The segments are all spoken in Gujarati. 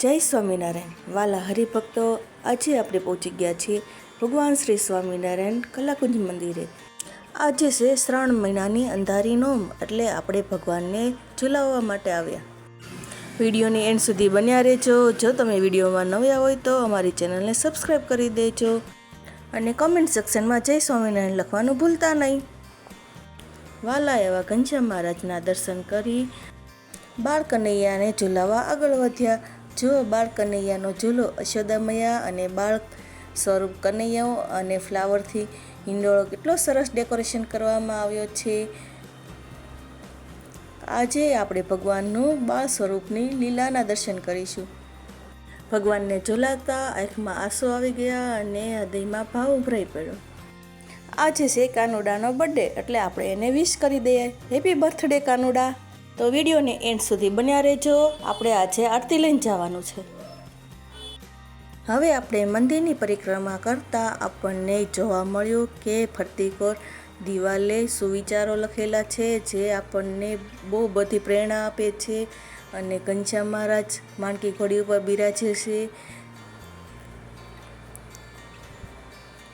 જય સ્વામિનારાયણ. વાલા હરિભક્તો, આજે આપણે પહોંચી ગયા છીએ ભગવાન શ્રી સ્વામિનારાયણ કલાકુંજ મંદિરે. આજે છે શ્રાવણ મહિનાની અંધારી નોમ, એટલે આપણે ભગવાનને ઝુલાવવા માટે આવ્યા. વિડીયોની એન્ડ સુધી બન્યા રહેજો. જો તમે વિડીયોમાં નવ્યા હોય તો અમારી ચેનલને સબસ્ક્રાઈબ કરી દેજો અને કમેન્ટ સેક્શનમાં જય સ્વામિનારાયણ લખવાનું ભૂલતા નહીં. વાલા એવા ઘનશ્યામ મહારાજના દર્શન કરી બાળ કનૈયાને ઝુલાવવા આગળ વધ્યા. જો બાળ કનૈયાનો ઝૂલો અશોદામૈયા અને બાળ સ્વરૂપ કનૈયાઓ અને ફ્લાવરથી હિંડોળો કેટલો સરસ ડેકોરેશન કરવામાં આવ્યો છે. આજે આપણે ભગવાનનું બાળ સ્વરૂપની લીલાના દર્શન કરીશું. ભગવાનને ઝુલાતા આંખમાં આંસુ આવી ગયા અને હૃદયમાં ભાવ ઉભરાઈ પડ્યો. આજે છે કાનુડાનો બર્થડે એટલે આપણે એને વિશ કરી દઈએ. Happy birthday Kanuda! તો વિડીયોને એન્ડ સુધી બન્યા રહેજો. આપણે આજે આરતી લઈને જવાનું છે. હવે આપણે મંદિરની પરિક્રમા કરતાં આપણને જોવા મળ્યું કે ફરતી કોર દિવાલે સુવિચારો લખેલા છે, જે આપણને બહુ બધી પ્રેરણા આપે છે અને ઘનશ્યામ મહારાજ માણકી ઘોડી ઉપર બિરાજે છે.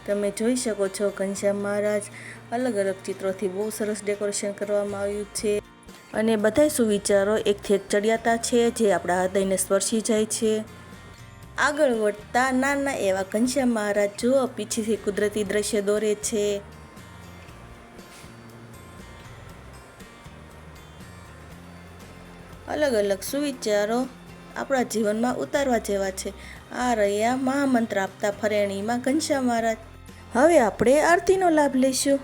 તમે જોઈ શકો છો, ઘનશ્યામ મહારાજ અલગ અલગ ચિત્રોથી બહુ સરસ ડેકોરેશન કરવામાં આવ્યું છે. અને બધા સુવિચારો એક ચડિયાતા છે, જે આપણા હૃદયને સ્પર્શી જાય છે. આગળ વધતા નાના એવા ઘનશ્યામ મહારાજ જુઓ, પીછીથી કુદરતી દ્રશ્ય દોરે છે. અલગ અલગ સુવિચારો આપણા જીવનમાં ઉતારવા જેવા છે. આ રહ્યા મહામંત્ર આપતા ફરેણીમાં ઘનશ્યામ મહારાજ. હવે આપણે આરતીનો લાભ લઈશું.